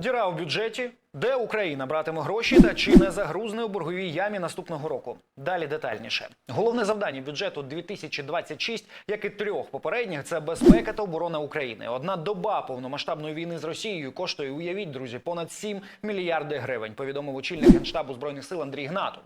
Діра у бюджеті, де Україна братиме гроші та чи не загрузне у борговій ямі наступного року. Далі детальніше. Головне завдання бюджету 2026, як і трьох попередніх, це безпека та оборона України. Одна доба повномасштабної війни з Росією коштує, уявіть, друзі, понад 7 мільярди гривень. Повідомив очільник генштабу збройних сил Андрій Гнатов.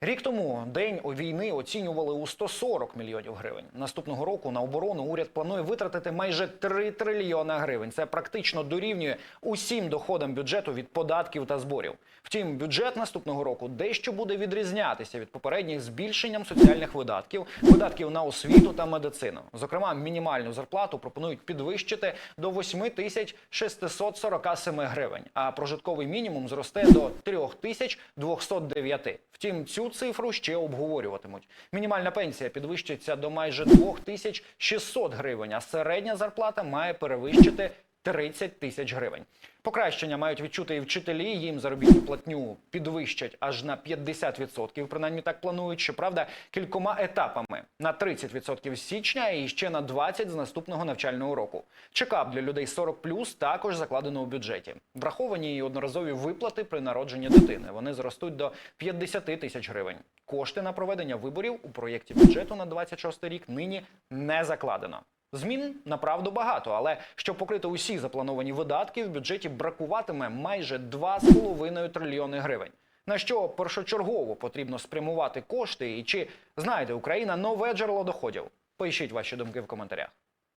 Рік тому день війни оцінювали у 140 мільйонів гривень. Наступного року на оборону уряд планує витратити майже 3 трильйона гривень. Це практично дорівнює усім доходам бюджету від податків та зборів. Втім, бюджет наступного року дещо буде відрізнятися від попередніх збільшенням соціальних видатків, видатків на освіту та медицину. Зокрема, мінімальну зарплату пропонують підвищити до 8 тисяч 647 гривень, а прожитковий мінімум зросте до 3 тисяч 209. Втім, цю цифру ще обговорюватимуть. Мінімальна пенсія підвищиться до майже 2600 гривень, а середня зарплата має перевищити 30 тисяч гривень. Покращення мають відчути і вчителі. Їм заробітну платню підвищать аж на 50%, принаймні так планують. Щоправда, кількома етапами на 30% з січня і ще на 20% з наступного навчального року. Чекап для людей 40+, також закладено у бюджеті. Враховані і одноразові виплати при народженні дитини. Вони зростуть до 50 тисяч гривень. Кошти на проведення виборів у проєкті бюджету на 26 рік нині не закладено. Змін направду багато, але щоб покрити усі заплановані видатки, в бюджеті бракуватиме майже 2,5 трильйони гривень. На що першочергово потрібно спрямувати кошти, і чи знайде Україна нове джерело доходів? Пишіть ваші думки в коментарях.